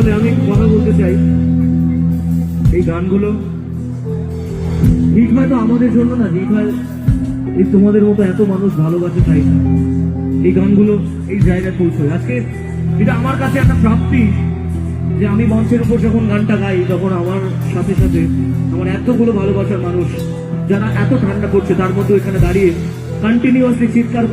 আসলে আমি কথা বলতে চাই। এই গানগুলো হিট হয় তো আমাদের জন্য না হিট হয় এই তোমাদের মতো এত মানুষ ভালোবাসে তাই এই গানগুলো এই জায়গায় পৌঁছয়। আজকে এটা আমার কাছে একটা প্রাপ্তি যে আমি মঞ্চের উপর যখন গানটা গাই, তখন আমার সাথে সাথে আমার এতগুলো ভালোবাসার মানুষ যারা এত ঠান্ডা করছে, তার মধ্যে এখানে দাঁড়িয়ে কন্টিনিউয়াসলি চিৎকার